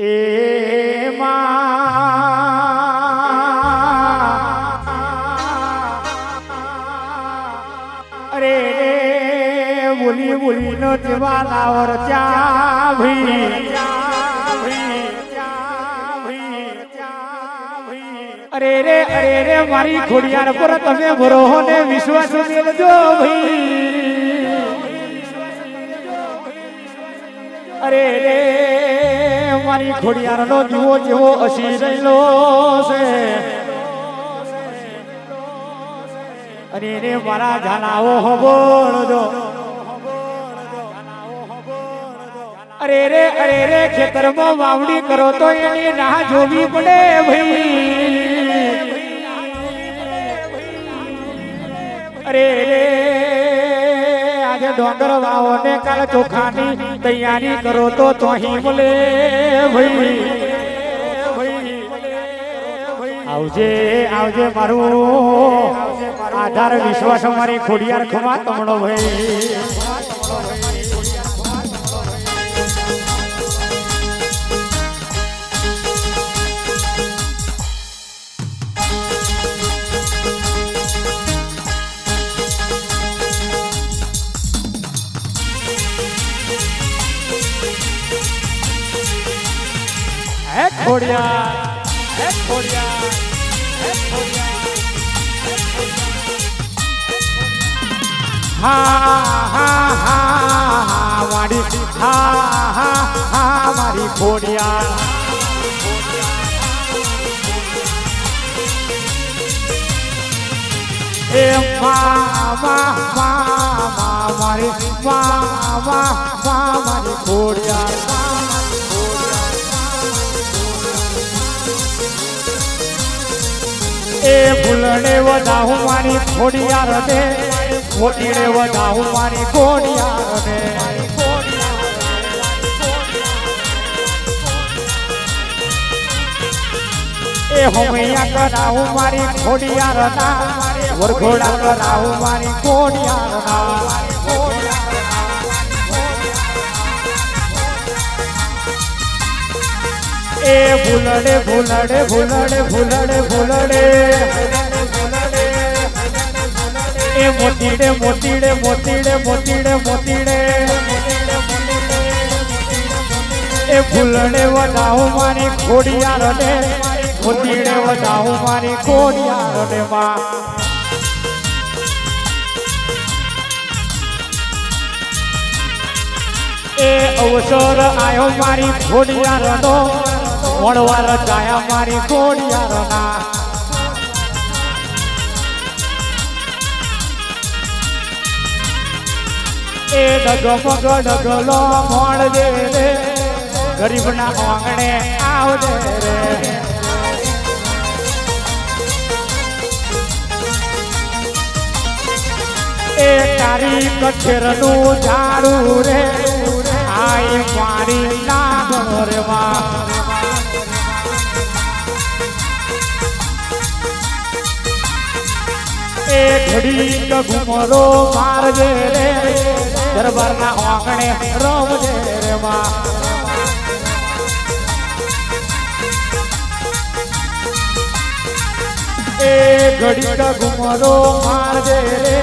અરે બોલી બોલી, નો જવાલા ઓર ચાભી. અરે રે અરે રે, મારી ખોડિયાર પર તમે ભરોહો ને વિશ્વાસ મેળજો ભાઈ. અરે રે મારી ખોડિયાર નો જુઓ જેવો અસી રહેલો છે. અને એને મારા જાનાઓ હબોળજો અરે રે અરે રે, ખેતરમાં વાવણી કરો તો એની રાહ જોવી પડે ભાઈ. અરે રે આજે ડોંગર વાવો ને કાલ ચોખાની તૈયારી કરો તો ચોહી મળે ભાઈ. આવજે આવજે મારું આધાર વિશ્વાસ અમારી ખોડિયાર ખમા તમણો ભાઈ. હે ખોડિયાર હે ખોડિયાર હે ખોડિયાર હા હા હા મારી હા હા મારી ખોડિયાર એ ફૂલડે વધાવું મારી ખોડિયાર ને ખોટીડે વધાવું મારી ખોડિયાર ને એ હોમૈયા કરાવું મારી ખોડિયાર ના વરઘોડા કરાવું મારી ખોડિયાર ના એ ભૂલડે ભૂલડે ભૂલડે ભૂલડે ભૂલડે મોતીડે મોતીડે મોતીડે મોતીડે મોતીડે. એ ફૂલડે વધાવો મારી ખોડિયાર રે મોતીડે વધાવો મારી ખોડિયાર રે માં. એ અવસર આયો મારી ખોડિયાર નો વણવાર જાયા મારી ખોડિયાર ના ડગમગ ડગલો ગરીબના આંગણે આવજે રે. એ તારી કચેરનું ઝાડું રે. આઈ મારી રે માં એ ઘડી ઘુમરો મારજે રે દરબારના આંગણે રમજે રે માં. એ ઘડી ઘુમરો મારજે રે,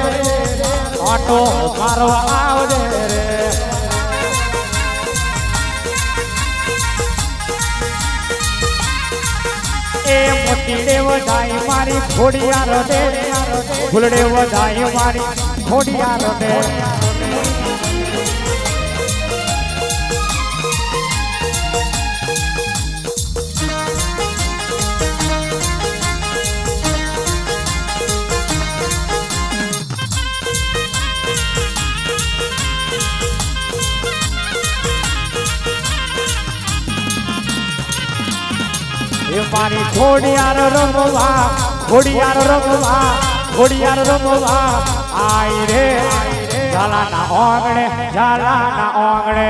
આટો મારવા આવજે રે. વધાઈ મારી ખોડિયાર રે ફૂલડે વધાય મારી ખોડિયાર રે મારી ઘોડિયાર રમવા ઘોડિયાર રમવા ઘોડિયાર રમવા. આઈ રે, ઝાલાના ઓગણે ઝાલાના ઓગણે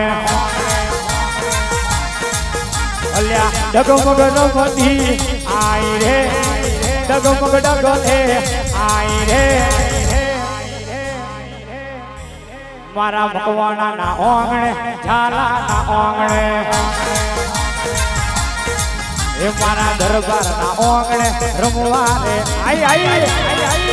અલ્યા, ડગમગ રમતી આઈ રે, ડગમગ ડગલે. આઈ રે, મારા મકવાણા ના ઓગણે ઝાલા ના ઓગણે એ મારા દરબારના ઓગણે રમવા રે આઈ આઈ આઈ આઈ